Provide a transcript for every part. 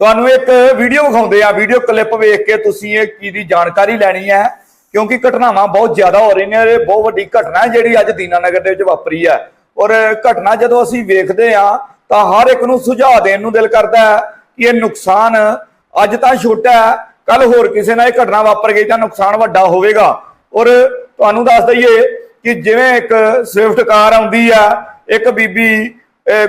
ਤੁਹਾਨੂੰ ਇੱਕ ਵੀਡੀਓ ਵਿਖਾਉਂਦੇ ਆ ਵੀਡੀਓ ਕਲਿੱਪ ਵੇਖ ਕੇ ਤੁਸੀਂ ਇਹ ਚੀਜ਼ ਦੀ ਜਾਣਕਾਰੀ ਲੈਣੀ ਹੈ, ਕਿਉਂਕਿ ਘਟਨਾਵਾਂ ਬਹੁਤ ਜ਼ਿਆਦਾ ਹੋ ਰਹੀਆਂ ਨੇ, ਬਹੁਤ ਵੱਡੀ ਘਟਨਾ ਜਿਹੜੀ ਅੱਜ ਦੀਨਾਨਗਰ ਦੇ ਵਿੱਚ ਵਾਪਰੀ ਹੈ। ਔਰ ਘਟਨਾ ਜਦੋਂ ਅਸੀਂ ਵੇਖਦੇ ਆ ਤਾਂ ਹਰ ਇੱਕ ਨੂੰ ਸੁਝਾਅ ਦੇਣ ਨੂੰ ਦਿਲ ਕਰਦਾ ਹੈ ਕਿ ਇਹ ਨੁਕਸਾਨ ਅੱਜ ਤਾਂ ਛੋਟਾ ਹੈ ਕੱਲ ਹੋਰ ਕਿਸੇ ਨਾਲ ਇਹ ਘਟਨਾ ਵਾਪਰ ਗਈ ਤਾਂ ਨੁਕਸਾਨ ਵੱਡਾ ਹੋਵੇਗਾ। ਔਰ ਤੁਹਾਨੂੰ ਦੱਸ ਦਈਏ ਕਿ ਜਿਵੇਂ ਇੱਕ ਸਵਿਫਟ ਕਾਰ ਆਉਂਦੀ ਆ ਇੱਕ ਬੀਬੀ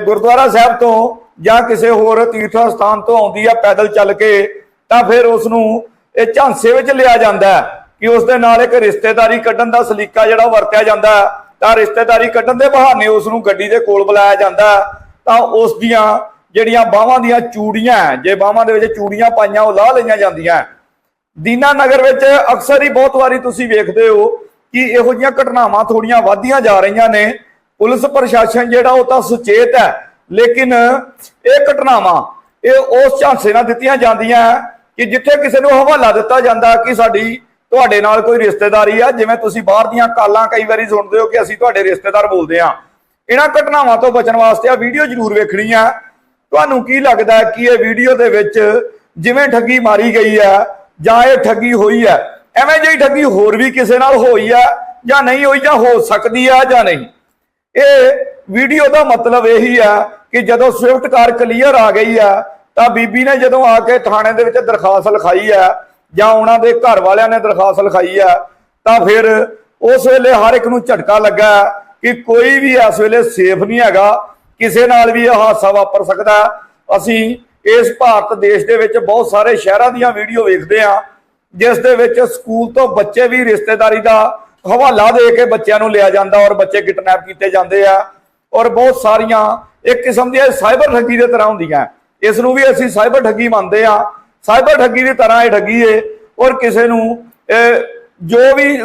ਗੁਰਦੁਆਰਾ ਸਾਹਿਬ ਤੋਂ ਜਾਂ ਕਿਸੇ ਹੋਰ ਤੀਰਥ ਸਥਾਨ ਤੋਂ ਆਉਂਦੀ ਆ ਪੈਦਲ ਚੱਲ ਕੇ, ਤਾਂ ਫਿਰ ਉਸ ਨੂੰ ਇਹ ਝਾਂਸੇ ਵਿੱਚ ਲਿਆ ਜਾਂਦਾ ਹੈ ਕਿ ਉਸ ਦੇ ਨਾਲ ਇੱਕ ਰਿਸ਼ਤੇਦਾਰੀ ਕੱਢਣ ਦਾ ਸਲੀਕਾ ਜਿਹੜਾ ਉਹ ਵਰਤਿਆ ਜਾਂਦਾ ਹੈ। ਤਾਂ ਰਿਸ਼ਤੇਦਾਰੀ ਕੱਢਣ ਦੇ ਬਹਾਨੇ ਉਸ ਨੂੰ ਗੱਡੀ ਦੇ ਕੋਲ ਬੁਲਾਇਆ ਜਾਂਦਾ ਹੈ। ਤਾਂ ਉਸ ਦੀਆਂ ਜਿਹੜੀਆਂ ਬਾਹਾਂ ਦੀਆਂ ਚੂੜੀਆਂ ਜੇ ਬਾਹਾਂ ਦੇ ਵਿੱਚ ਚੂੜੀਆਂ ਪਾਈਆਂ, ਉਹ ਲਾਹ ਲਈਆਂ ਜਾਂਦੀਆਂ ਦੀਨਾ ਨਗਰ ਵਿੱਚ ਅਕਸਰ ਹੀ ਬਹੁਤ ਵਾਰੀ ਤੁਸੀਂ ਵੇਖਦੇ ਹੋ ਕਿ ਇਹੋ ਜਿਹੀਆਂ ਘਟਨਾਵਾਂ ਥੋੜੀਆਂ ਵੱਧਦੀਆਂ ਜਾ ਰਹੀਆਂ ਨੇ ਪੁਲਿਸ ਪ੍ਰਸ਼ਾਸਨ ਜਿਹੜਾ ਉਹ ਤਾਂ ਸੁਚੇਤ ਹੈ ਲੇਕਿਨ ਇਹ ਘਟਨਾਵਾਂ, ਇਹ ਉਸ ਝਾਂਸੇ ਨਾਲ ਦਿੱਤੀਆਂ ਜਾਂਦੀਆਂ ਕਿ ਜਿੱਥੇ ਕਿਸੇ ਨੂੰ ਹਵਾਲਾ ਦਿੱਤਾ ਜਾਂਦਾ ਕਿ ਸਾਡੀ, ਤੁਹਾਡੇ ਨਾਲ ਕੋਈ ਰਿਸ਼ਤੇਦਾਰੀ ਆ, ਜਿਵੇਂ ਤੁਸੀਂ ਬਾਹਰ ਦੀਆਂ ਕਾਲਾਂ ਕਈ ਵਾਰੀ ਸੁਣਦੇ ਹੋ ਕਿ ਅਸੀਂ ਤੁਹਾਡੇ ਰਿਸ਼ਤੇਦਾਰ ਬੋਲਦੇ ਆ ਇਹਨਾਂ ਘਟਨਾਵਾਂ ਤੋਂ ਬਚਣ ਵਾਸਤੇ ਆ ਵੀਡੀਓ ਜ਼ਰੂਰ ਵੇਖਣੀ ਆ ਤੁਹਾਨੂੰ ਕੀ ਲੱਗਦਾ ਕਿ ਇਹ ਵੀਡੀਓ ਦੇ ਵਿੱਚ ਜਿਵੇਂ ਠੱਗੀ ਮਾਰੀ ਗਈ ਹੈ ਜਾਂ ਇਹ ਠੱਗੀ ਹੋਈ ਹੈ? ਐਵੇਂ ਜਿਹੀ ਠੱਗੀ ਹੋਰ ਵੀ ਕਿਸੇ ਨਾਲ ਹੋਈ ਹੈ ਜਾਂ ਨਹੀਂ ਹੋਈ ਜਾਂ ਹੋ ਸਕਦੀ ਹੈ ਜਾਂ ਨਹੀਂ? ਇਹ ਵੀਡੀਓ ਦਾ ਮਤਲਬ ਇਹੀ ਆ ਕਿ ਜਦੋਂ ਸਵਿਫਟ ਕਾਰ ਕਲੀਅਰ ਆ ਗਈ ਆ, ਤਾਂ ਬੀਬੀ ਨੇ ਜਦੋਂ ਆ ਕੇ ਥਾਣੇ ਦੇ ਵਿੱਚ ਦਰਖਾਸਤ ਲਿਖਾਈ ਆ, ਜਾਂ ਉਹਨਾਂ ਦੇ ਘਰ ਵਾਲਿਆਂ ਨੇ ਦਰਖਾਸਤ ਲਿਖਾਈ ਆ, ਤਾਂ ਫਿਰ ਉਸ ਵੇਲੇ ਹਰ ਇੱਕ ਨੂੰ ਝਟਕਾ ਲੱਗਾ ਕਿ ਕੋਈ ਵੀ ਇਸ ਵੇਲੇ ਸੇਫ ਨਹੀਂ ਹੈਗਾ, ਕਿਸੇ ਨਾਲ ਵੀ ਇਹ ਹਾਦਸਾ ਵਾਪਰ ਸਕਦਾ। ਅਸੀਂ ਇਸ ਭਾਰਤ ਦੇਸ਼ ਦੇ ਵਿੱਚ ਬਹੁਤ ਸਾਰੇ ਸ਼ਹਿਰਾਂ ਦੀਆਂ ਵੀਡੀਓ ਵੇਖਦੇ ਆ ਜਿਸ ਦੇ ਵਿੱਚ ਸਕੂਲ ਤੋਂ ਬੱਚੇ ਵੀ ਰਿਸ਼ਤੇਦਾਰੀ ਦਾ ਹਵਾਲਾ ਦੇ ਕੇ ਬੱਚਿਆਂ ਨੂੰ ਲਿਆ ਜਾਂਦਾ ਔਰ ਬੱਚੇ ਕਿਡਨੈਪ ਕੀਤੇ ਜਾਂਦੇ ਆ। ਔਰ ਬਹੁਤ ਸਾਰੀਆਂ, ਇੱਕ ਕਿਸਮ ਦੀਆਂ ਸਾਈਬਰ ਠੱਗੀ ਦੇ ਤਰ੍ਹਾਂ ਹੁੰਦੀਆਂ। ਇਸ ਨੂੰ ਵੀ ਅਸੀਂ ਸਾਈਬਰ ਠੱਗੀ ਮੰਨਦੇ ਆ ਸਾਈਬਰ ਠੱਗੀ ਦੀ ਤਰ੍ਹਾਂ ਇਹ ਠੱਗੀ ਏ, ਔਰ ਕਿਸੇ ਨੂੰ ਇਹ ਜੋ ਵੀ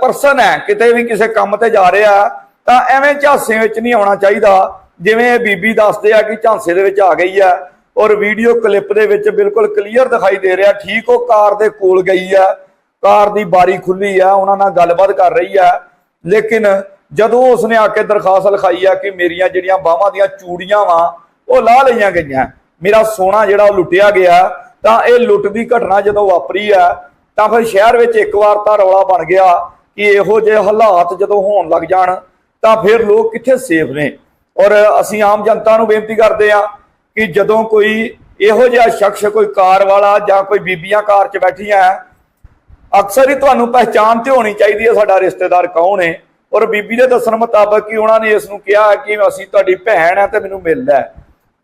ਪਰਸਨ ਹੈ, ਕਿਤੇ ਵੀ ਕਿਸੇ ਕੰਮ ਤੇ ਜਾ ਰਿਹਾ, ਤਾਂ ਐਵੇਂ ਝਾਂਸੇ ਵਿੱਚ ਨਹੀਂ ਆਉਣਾ ਚਾਹੀਦਾ। ਜਿਵੇਂ ਇਹ ਬੀਬੀ ਦੱਸਦੇ ਆ ਕਿ ਝਾਂਸੇ ਦੇ ਵਿੱਚ ਆ ਗਈ ਆ ਔਰ ਵੀਡੀਓ ਕਲਿੱਪ ਦੇ ਵਿੱਚ ਬਿਲਕੁਲ ਕਲੀਅਰ ਦਿਖਾਈ ਦੇ ਰਿਹਾ, ਠੀਕ ਉਹ ਕਾਰ ਦੇ ਕੋਲ ਗਈ ਆ ਕਾਰ ਦੀ ਬਾਰੀ ਖੁੱਲੀ ਆ ਉਹਨਾਂ ਨਾਲ ਗੱਲਬਾਤ ਕਰ ਰਹੀ ਆ ਲੇਕਿਨ ਜਦੋਂ ਉਸਨੇ ਆ ਕੇ ਦਰਖਾਸਤ ਲਿਖਾਈ ਆ ਕਿ ਮੇਰੀਆਂ ਜਿਹੜੀਆਂ ਬਾਹਾਂ ਦੀਆਂ ਚੂੜੀਆਂ ਵਾ ਉਹ ਲਾਹ ਲਈਆਂ ਗਈਆਂ। ਮੇਰਾ ਸੋਨਾ ਜਿਹੜਾ ਉਹ ਲੁੱਟਿਆ ਗਿਆ ਤਾਂ ਇਹ ਲੁੱਟ ਦੀ ਘਟਨਾ ਜਦੋਂ ਵਾਪਰੀ ਆ ਤਾਂ ਫਿਰ ਸ਼ਹਿਰ ਵਿੱਚ ਇੱਕ ਵਾਰ ਤਾਂ ਰੌਲਾ ਬਣ ਗਿਆ ਕਿ ਇਹੋ ਜਿਹੇ ਹਾਲਾਤ ਜਦੋਂ ਹੋਣ ਲੱਗ ਜਾਣ ਤਾਂ ਫਿਰ ਲੋਕ ਕਿੱਥੇ ਸੇਫ ਨੇ? ਔਰ ਅਸੀਂ ਆਮ ਜਨਤਾ ਨੂੰ ਬੇਨਤੀ ਕਰਦੇ ਆ ਕਿ ਜਦੋਂ ਕੋਈ ਇਹੋ ਜਿਹਾ ਸ਼ਖਸ ਕੋਈ ਕਾਰ ਵਾਲਾ ਜਾਂ ਕੋਈ ਬੀਬੀਆਂ ਕਾਰ 'ਚ ਬੈਠੀਆਂ ਹੈ, ਅਕਸਰ ਹੀ ਤੁਹਾਨੂੰ ਪਹਿਚਾਣ ਤੇ ਹੋਣੀ ਚਾਹੀਦੀ ਹੈ ਸਾਡਾ ਰਿਸ਼ਤੇਦਾਰ ਕੌਣ ਹੈ। ਔਰ ਬੀਬੀ ਦੇ ਦੱਸਣ ਮੁਤਾਬਕ ਕਿ ਉਹਨਾਂ ਨੇ ਇਸ ਨੂੰ ਕਿਹਾ ਕਿ ਅਸੀਂ ਤੁਹਾਡੀ ਭੈਣ ਹੈ ਤੇ ਮੈਨੂੰ ਮਿਲ ਲੈ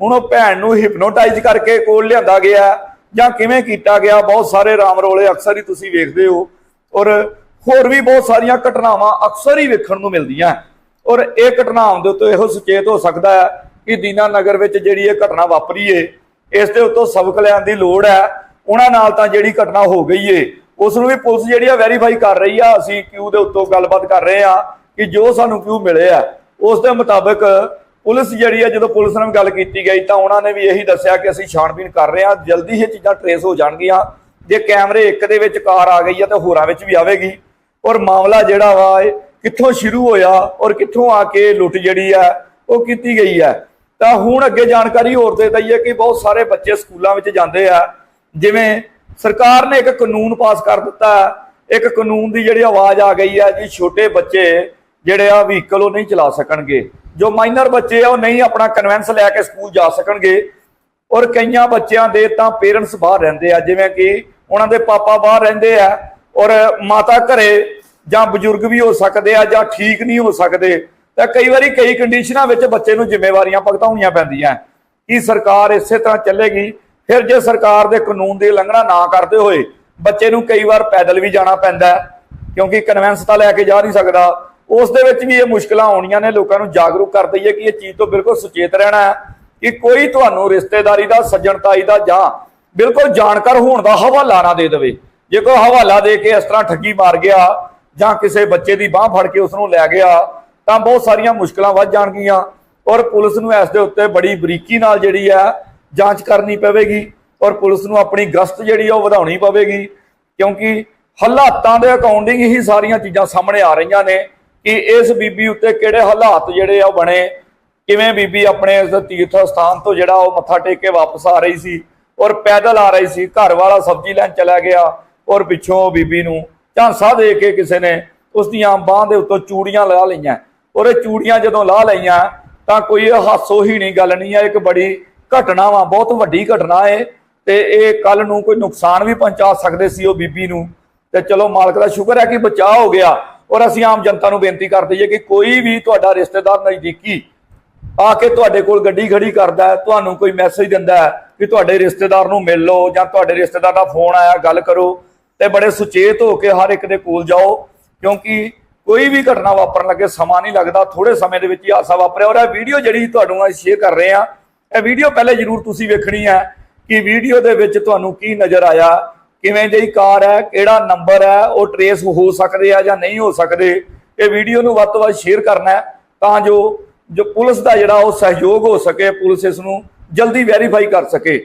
ਹੁਣ ਉਹ ਭੈਣ ਨੂੰ ਹਿਪਨੋਟਾਈਜ਼ ਕਰਕੇ ਕੋਲ ਲਿਆਂਦਾ ਗਿਆ ਜਾਂ ਕਿਵੇਂ ਕੀਤਾ ਗਿਆ, ਬਹੁਤ ਸਾਰੇ ਰਾਮ ਰੋਲੇ ਅਕਸਰ ਹੀ ਤੁਸੀਂ ਵੇਖਦੇ ਹੋ। ਔਰ ਹੋਰ ਵੀ ਬਹੁਤ ਸਾਰੀਆਂ ਘਟਨਾਵਾਂ ਅਕਸਰ ਹੀ ਵੇਖਣ ਨੂੰ ਮਿਲਦੀਆਂ ਔਰ ਇਹ ਘਟਨਾਵਾਂ ਦੇ ਉੱਤੇ ਇਹੋ ਸੁਚੇਤ ਹੋ ਸਕਦਾ ਹੈ ਕਿ ਦੀਨਾ ਨਗਰ ਵਿੱਚ ਜਿਹੜੀ ਇਹ ਘਟਨਾ ਵਾਪਰੀ ਏ, ਇਸ ਦੇ ਉੱਤੋਂ ਸਬਕ ਲੈਣ ਦੀ ਲੋੜ ਹੈ। ਉਹਨਾਂ ਨਾਲ ਤਾਂ ਜਿਹੜੀ ਘਟਨਾ ਹੋ ਗਈ ਏ ਉਸ ਨੂੰ ਵੀ ਪੁਲਿਸ ਜਿਹੜੀ ਆ ਵੈਰੀਫਾਈ ਕਰ ਰਹੀ ਆ, ਅਸੀਂ ਕਿਊ ਦੇ ਉੱਤੋਂ ਗੱਲਬਾਤ ਕਰ ਰਹੇ ਆ ਕਿ ਜੋ ਸਾਨੂੰ ਕਿਊ ਮਿਲੇ ਆ, ਉਸ ਦੇ ਮੁਤਾਬਕ ਪੁਲਿਸ ਜਿਹੜੀ ਆ, ਜਦੋਂ ਪੁਲਿਸ ਨਾਲ ਗੱਲ ਕੀਤੀ ਗਈ ਤਾਂ ਉਹਨਾਂ ਨੇ ਵੀ ਇਹੀ ਦੱਸਿਆ ਕਿ ਅਸੀਂ ਛਾਣਬੀਨ ਕਰ ਰਹੇ ਆ, ਜਲਦੀ ਇਹ ਚੀਜ਼ਾਂ ਟਰੇਸ ਹੋ ਜਾਣਗੀਆਂ। ਜੇ ਕੈਮਰੇ ਇੱਕ ਦੇ ਵਿੱਚ ਕਾਰ ਆ ਗਈ ਆ ਤਾਂ ਹੋਰਾਂ ਵਿੱਚ ਵੀ ਆਵੇਗੀ। ਔਰ ਮਾਮਲਾ ਜਿਹੜਾ ਵਾ, ਇਹ ਕਿੱਥੋਂ ਸ਼ੁਰੂ ਹੋਇਆ ਔਰ ਕਿੱਥੋਂ ਆ ਕੇ ਲੁੱਟ ਜਿਹੜੀ ਆ, ਉਹ ਕੀਤੀ ਗਈ ਆ। ਤਾਂ ਹੁਣ ਅੱਗੇ ਜਾਣਕਾਰੀ ਹੋਰ ਦੇ ਦਈਏ ਕਿ ਬਹੁਤ ਸਾਰੇ ਬੱਚੇ ਸਕੂਲਾਂ ਵਿੱਚ ਜਾਂਦੇ ਆ, ਜਿਵੇਂ ਸਰਕਾਰ ਨੇ ਇੱਕ ਕਾਨੂੰਨ ਪਾਸ ਕਰ ਦਿੱਤਾ ਹੈ। ਇੱਕ ਕਾਨੂੰਨ ਦੀ ਜਿਹੜੀ ਆਵਾਜ਼ ਆ ਗਈ ਹੈ ਜੀ ਛੋਟੇ ਬੱਚੇ ਜਿਹੜੇ ਆ ਵਹੀਕਲ ਉਹ ਨਹੀਂ ਚਲਾ ਸਕਣਗੇ। ਜੋ ਮਾਈਨਰ ਬੱਚੇ ਆ, ਉਹ ਨਹੀਂ ਆਪਣਾ ਕਨਵੈਂਸ ਲੈ ਕੇ ਸਕੂਲ ਜਾ ਸਕਣਗੇ। ਔਰ ਕਈਆਂ ਬੱਚਿਆਂ ਦੇ ਤਾਂ ਪੇਰੈਂਟਸ ਬਾਹਰ ਰਹਿੰਦੇ ਆ, ਜਿਵੇਂ ਕਿ ਉਹਨਾਂ ਦੇ ਪਾਪਾ ਬਾਹਰ ਰਹਿੰਦੇ ਆ ਔਰ ਮਾਤਾ ਘਰੇ ਜਾਂ ਬਜ਼ੁਰਗ ਵੀ ਹੋ ਸਕਦੇ ਆ ਜਾਂ ਠੀਕ ਨਹੀਂ ਹੋ ਸਕਦੇ। ਤਾਂ ਕਈ ਵਾਰੀ ਕਈ ਕੰਡੀਸ਼ਨਾਂ ਵਿੱਚ ਬੱਚੇ ਨੂੰ ਜ਼ਿੰਮੇਵਾਰੀਆਂ ਭੁਗਤਾਉਣੀਆਂ ਪੈਂਦੀਆਂ। ਕੀ ਸਰਕਾਰ ਇਸੇ ਤਰ੍ਹਾਂ ਚੱਲੇਗੀ? ਫਿਰ ਜੇ ਸਰਕਾਰ ਦੇ ਕਾਨੂੰਨ ਦੀ ਉਲੰਘਣਾ ਨਾ ਕਰਦੇ ਹੋਏ ਬੱਚੇ ਨੂੰ ਕਈ ਵਾਰ ਪੈਦਲ ਵੀ ਜਾਣਾ ਪੈਂਦਾ ਕਿਉਂਕਿ ਕਨਵੈਂਸ ਤਾਂ ਲੈ ਕੇ ਜਾ ਨਹੀਂ ਸਕਦਾ, ਉਸ ਦੇ ਵਿੱਚ ਵੀ ਇਹ ਮੁਸ਼ਕਲਾਂ ਆਉਣੀਆਂ ਨੇ, ਲੋਕਾਂ ਨੂੰ ਜਾਗਰੂਕ ਕਰ ਦਈਏ ਕਿ ਇਹ ਚੀਜ਼ ਤੋਂ ਬਿਲਕੁਲ ਸੁਚੇਤ ਰਹਿਣਾ ਹੈ ਕਿ ਕੋਈ ਤੁਹਾਨੂੰ ਰਿਸ਼ਤੇਦਾਰੀ ਦਾ, ਸੱਜਣਤਾਈ ਦਾ ਜਾਂ ਬਿਲਕੁਲ ਜਾਣਕਾਰ ਹੋਣ ਦਾ ਹਵਾਲਾ ਨਾ ਦੇ ਦੇਵੇ। ਜੇ ਕੋਈ ਹਵਾਲਾ ਦੇ ਕੇ ਇਸ ਤਰ੍ਹਾਂ ਠੱਗੀ ਮਾਰ ਗਿਆ ਜਾਂ ਕਿਸੇ ਬੱਚੇ ਦੀ ਬਾਹ ਫੜ ਕੇ ਉਸ ਨੂੰ ਲੈ ਗਿਆ, ਤਾਂ ਬਹੁਤ ਸਾਰੀਆਂ ਮੁਸ਼ਕਲਾਂ ਵੱਧ ਜਾਣਗੀਆਂ ਔਰ ਪੁਲਿਸ ਨੂੰ ਇਸ ਦੇ ਉੱਤੇ ਬੜੀ ਬਰੀਕੀ ਨਾਲ ਜਿਹੜੀ ਹੈ ਜਾਂਚ ਕਰਨੀ ਪਵੇਗੀ ਔਰ ਪੁਲਿਸ ਨੂੰ ਆਪਣੀ ਗਸ਼ਤ ਜਿਹੜੀ ਉਹ ਵਧਾਉਣੀ ਪਵੇਗੀ, ਕਿਉਂਕਿ ਹਾਲਾਤਾਂ ਦੇ ਅਕਾਊਂਟਿੰਗ ਹੀ ਸਾਰੀਆਂ ਚੀਜ਼ਾਂ ਸਾਹਮਣੇ ਆ ਰਹੀਆਂ ਨੇ ਕਿ ਇਸ ਬੀਬੀ ਉੱਤੇ ਕਿਹੜੇ ਹਾਲਾਤ ਜਿਹੜੇ ਆ ਉਹ ਬਣੇ, ਕਿਵੇਂ ਬੀਬੀ ਆਪਣੇ ਇਸ ਤੀਰਥ ਸਥਾਨ ਤੋਂ ਜਿਹੜਾ ਉਹ ਮੱਥਾ ਟੇਕ ਕੇ ਵਾਪਸ ਆ ਰਹੀ ਸੀ ਔਰ ਪੈਦਲ ਆ ਰਹੀ ਸੀ, ਘਰ ਵਾਲਾ ਸਬਜ਼ੀ ਲੈਣ ਚਲਾ ਗਿਆ ਔਰ ਪਿੱਛੋਂ ਬੀਬੀ ਨੂੰ ਝਾਂਸਾ ਦੇ ਕੇ ਕਿਸੇ ਨੇ ਉਸ ਦੀਆਂ ਬਾਹਾਂ ਦੇ ਉੱਤੋਂ ਚੂੜੀਆਂ ਲਾ ਲਈਆਂ। ਔਰ ਇਹ ਚੂੜੀਆਂ ਜਦੋਂ ਲਾ ਲਈਆਂ ਤਾਂ ਕੋਈ ਇਹ ਹਾਸੋ ਹੀ ਨਹੀਂ ਗੱਲ ਨਹੀਂ ਹੈ ਇੱਕ ਬੜੀ ਘਟਨਾ ਵਾ, ਬਹੁਤ ਵੱਡੀ ਘਟਨਾ ਹੈ ਤੇ ਇਹ ਕੱਲ ਨੂੰ ਕੋਈ ਨੁਕਸਾਨ ਵੀ ਪਹੁੰਚਾ ਸਕਦੇ ਸੀ ਉਹ ਬੀਬੀ ਨੂੰ। ਤੇ ਚਲੋ ਮਾਲਕ ਦਾ ਸ਼ੁਕਰ ਹੈ ਕਿ ਬਚਾਅ ਹੋ ਗਿਆ, ਔਰ ਅਸੀਂ ਆਮ ਜਨਤਾ ਨੂੰ ਬੇਨਤੀ ਕਰਦੇ ਹਾਂ ਕਿ ਕੋਈ ਵੀ ਤੁਹਾਡਾ ਰਿਸ਼ਤੇਦਾਰ ਨਜ਼ਦੀਕੀ ਆ ਕੇ ਤੁਹਾਡੇ ਕੋਲ ਗੱਡੀ ਖੜੀ ਕਰਦਾ ਹੈ, ਤੁਹਾਨੂੰ ਕੋਈ ਮੈਸੇਜ ਦਿੰਦਾ ਹੈ ਕਿ ਤੁਹਾਡੇ ਰਿਸ਼ਤੇਦਾਰ ਨੂੰ ਮਿਲ ਲਓ ਜਾਂ ਤੁਹਾਡੇ ਰਿਸ਼ਤੇਦਾਰ ਦਾ ਫੋਨ ਆਇਆ, ਗੱਲ ਕਰੋ, ਤੇ ਬੜੇ ਸੁਚੇਤ ਹੋ ਕੇ ਹਰ ਇੱਕ ਦੇ ਕੋਲ ਜਾਓ, ਕਿਉਂਕਿ ਕੋਈ ਵੀ ਘਟਨਾ ਵਾਪਰਨ ਲੱਗੇ ਸਮਾਂ ਨਹੀਂ ਲੱਗਦਾ ਥੋੜੇ ਸਮੇਂ ਦੇ ਵਿੱਚ ਹੀ ਹਾਦਸਾ ਵਾਪਰਿਆ, ਔਰ ਇਹ ਵੀਡੀਓ ਜਿਹੜੀ ਤੁਹਾਨੂੰ ਅਸੀਂ ਸ਼ੇਅਰ ਕਰ ਰਹੇ ਹਾਂ ਇਹ ਵੀਡੀਓ ਪਹਿਲੇ ਜ਼ਰੂਰ ਤੁਸੀਂ ਵੇਖਣੀ ਹੈ ਕਿ ਵੀਡੀਓ ਦੇ ਵਿੱਚ ਤੁਹਾਨੂੰ ਕੀ ਨਜ਼ਰ ਆਇਆ, ਕਿਵੇਂ ਜਿਹੀ ਕਾਰ ਹੈ, ਕਿਹੜਾ ਨੰਬਰ ਹੈ, ਉਹ ਟਰੇਸ ਹੋ ਸਕਦੇ ਆ ਜਾਂ ਨਹੀਂ ਹੋ ਸਕਦੇ। ਇਹ ਵੀਡੀਓ ਨੂੰ ਵੱਧ ਤੋਂ ਵੱਧ ਸ਼ੇਅਰ ਕਰਨਾ ਤਾਂ ਜੋ ਜੋ ਪੁਲਿਸ ਦਾ ਜਿਹੜਾ ਉਹ ਸਹਿਯੋਗ ਹੋ ਸਕੇ, ਪੁਲਿਸ ਇਸ ਨੂੰ ਜਲਦੀ ਵੈਰੀਫਾਈ ਕਰ ਸਕੇ।